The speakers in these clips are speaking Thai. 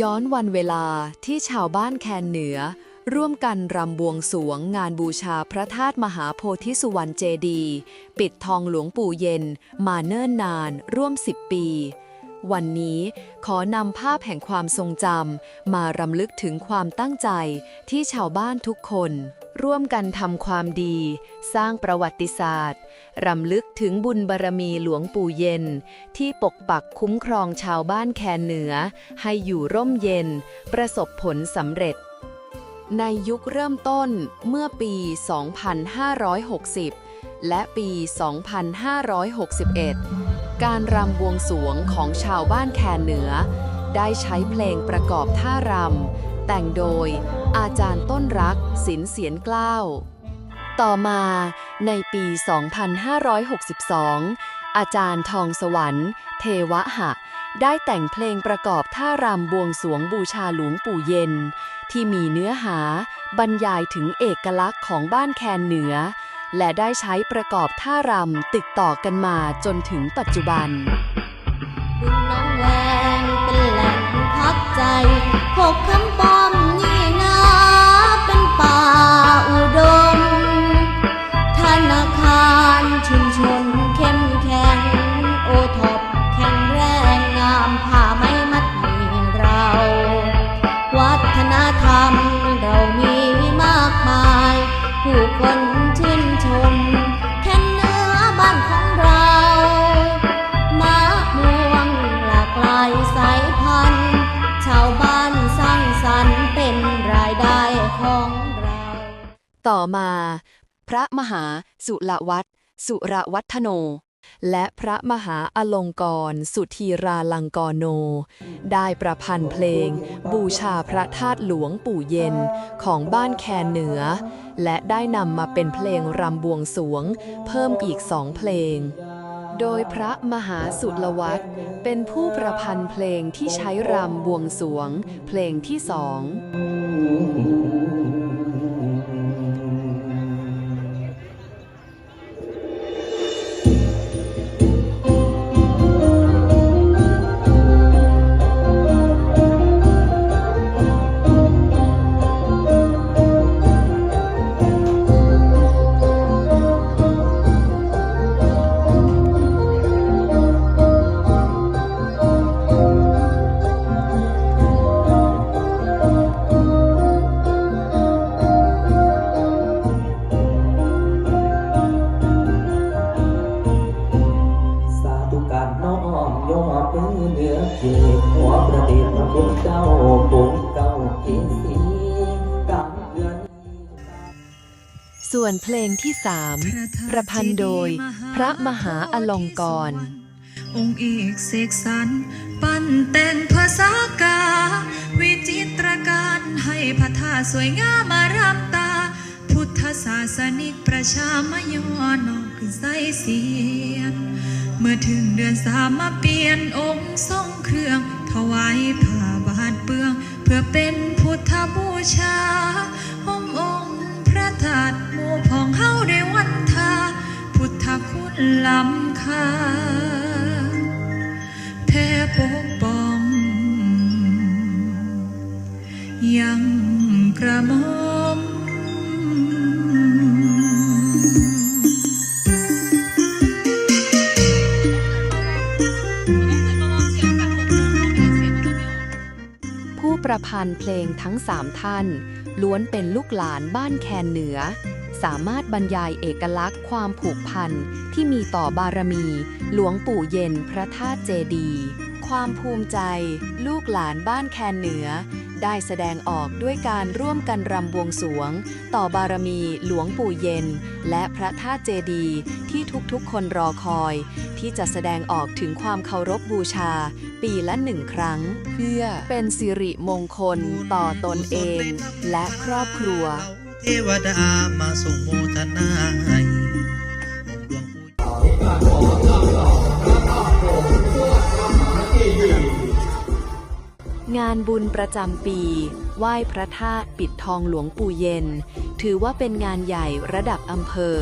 ย้อนวันเวลาที่ชาวบ้านแคนเหนือ ร่วมกันรำบวงสวงงานบูชาพระธาตุมหาโพธิสุวรรณเจดี ปิดทองหลวงปู่เย็น มาเนิ่นนานร่วมสิบปี วันนี้ขอนำภาพแห่งความทรงจำมารำลึกถึงความตั้งใจที่ชาวบ้านทุกคน ร่วมกันทำความดี สร้างประวัติศาสตร์ รำลึกถึงบุญบารมีหลวงปู่เย็น ที่ปกปักคุ้มครองชาวบ้านแคนเหนือ ให้อยู่ร่มเย็น ประสบผลสำเร็จ ในยุคเริ่มต้นเมื่อปี 2560 และปี 2561 การรำบวงสวงของชาวบ้านแคนเหนือ ได้ใช้เพลงประกอบท่ารำ แต่งโดย อาจารย์ต้นรักศิลเสียนเกล้าต่อมาในปี 2562 อาจารย์ทองสวรรค์ เทวะหะ ได้แต่งเพลงประกอบท่ารำบวงสวงบูชาหลวงปู่เย็น ที่มีเนื้อหาบรรยายถึงเอกลักษณ์ของบ้านแคนเหนือ และได้ใช้ประกอบท่ารำติดต่อกันมาจนถึงปัจจุบันบึงน้องแวงเป็นแหล่งพักใจ กคำป้อมนี่นะเป็นป่าอุดม ธนาคารชุมชนเข้มแข็ง โอท็อปแข็งแรงงามผ้าไม่มัดมีเรา วัฒนธรรมเรามีมากมาย ผู้คน ต่อมา พระมหาสุรวัตรสุรวัฒโน และพระมหาอลงกรณสุธีราลังกรโน ได้ประพันธ์เพลง บูชาพระธาตุหลวงปู่เย็นของบ้านแคนเหนือ และได้นำมาเป็นเพลงรำบวงสวง เพิ่มอีกสองเพลงโดยพระมหาสุรวัตรเป็นผู้ประพันธ์เพลงที่ใช้รำบวงสวง เพลงที่สอง ประเดชพระคุณเจ้าปุงเก้าเกษีการเดือนส่วนเพลงที่สามประพันธ์โดย พระมหาอลงกรณ์องค์เอกเสกสรรปั้นแต่งภาษากา วิจิตรการให้พระธาสวยงามมารำตา พุทธศาสนิกประชามยอนอกขึ้นใส่เสียน เมื่อถึงเดือนสามมาเปลี่ยนองค์ทรง เป็นพุทธบูชาหององค์พระธาตุหมู่พองเฮาในวันทา พุทธคุณล้ำค่าแพ่ปกป้อง ยังกระมอ ประพันธ์เพลงทั้งสามท่าน ล้วนเป็นลูกหลานบ้านแคนเหนือ สามารถบรรยายเอกลักษณ์ความผูกพันที่มีต่อบารมี หลวงปู่เย็นพระธาตุเจดี ความภูมิใจ ลูกหลานบ้านแคนเหนือ ได้แสดงออกด้วยการร่วมกันรำบวงสวง ต่อบารมีหลวงปู่เย็น และพระธาตุเจดีที่ทุกๆ คนรอคอย ที่จะแสดงออกถึงความเคารพบูชา ปีละหนึ่งครั้ง เพื่อเป็นสิริมงคลต่อตนเอง และครอบครัว เทวดามาส่งโมทนาให้องค์หลวงปู่านบุญประจำปี ไหว้พระธาตุปิดทองหลวงปู่เย็น ถือว่าเป็นงานใหญ่ระดับอำเภอ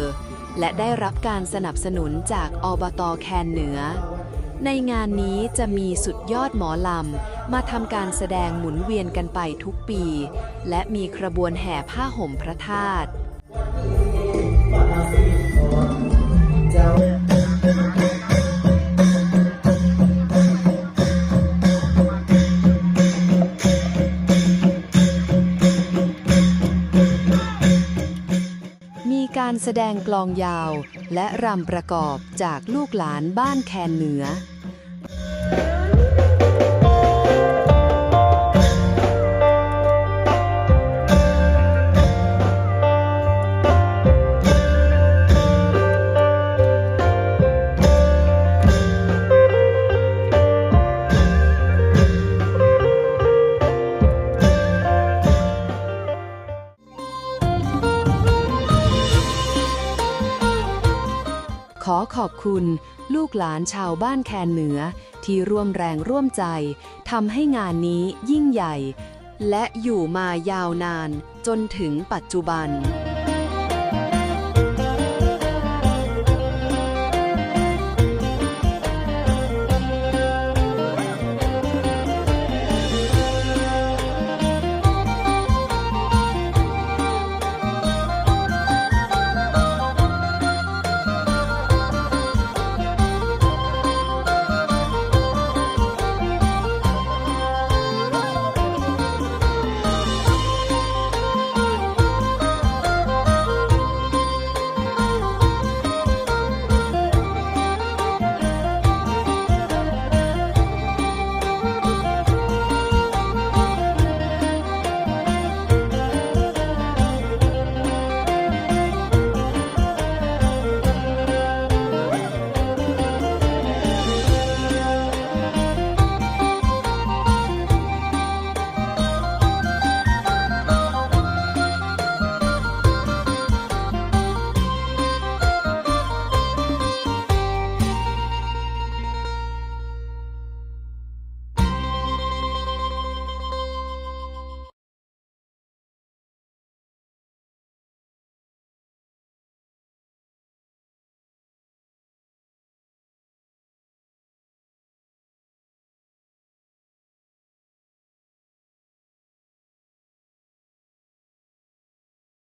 และได้รับการสนับสนุนจากอบตแคนเหนือ ในงานนี้จะมีสุดยอดหมอลำ มาทำการแสดงหมุนเวียนกันไปทุกปี และมีขบวนแห่ผ้าห่มพระธาตุ แสดงกลองยาว และรำประกอบจากลูกหลานบ้านแคนเหนือ อขอบคุณลูกหลานชาวบ้านแคนเหนือ ที่ร่วมแรงร่วมใจทำให้งานนี้ยิ่งใหญ่ และอยู่มายาวนานจนถึงปัจจุบัน